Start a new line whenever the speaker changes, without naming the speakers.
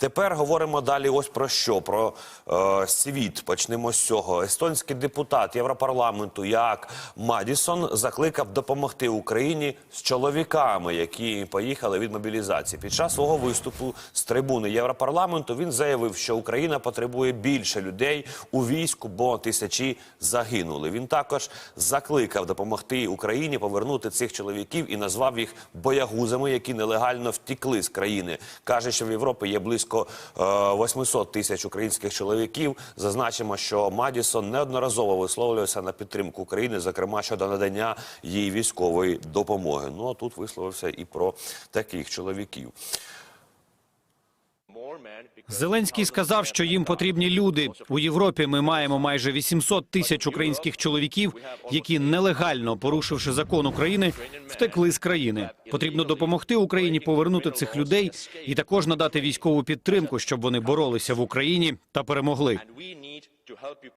Тепер говоримо далі. Ось про що? Про е, світ. Почнемо з цього. Естонський депутат Європарламенту Як Мадісон закликав допомогти Україні з чоловіками, які поїхали від мобілізації. Під час свого виступу з трибуни Європарламенту він заявив, що Україна потребує більше людей у війську, бо тисячі загинули. Він також закликав допомогти Україні повернути цих чоловіків і назвав їх боягузами, які нелегально втікли з країни. каже, що в Європі є близько е, 800 тисяч українських чоловіків. Зазначимо, що Мадісон неодноразово висловлювався на підтримку України, зокрема щодо надання їй військової допомоги. Ну а тут висловився і про таких чоловіків.
Зеленський сказав, що їм потрібні люди. У Європі ми маємо майже 800 тисяч українських чоловіків, які нелегально, порушивши закон України, втекли з країни. Потрібно допомогти Україні повернути цих людей і також надати військову підтримку, щоб вони боролися в Україні та перемогли.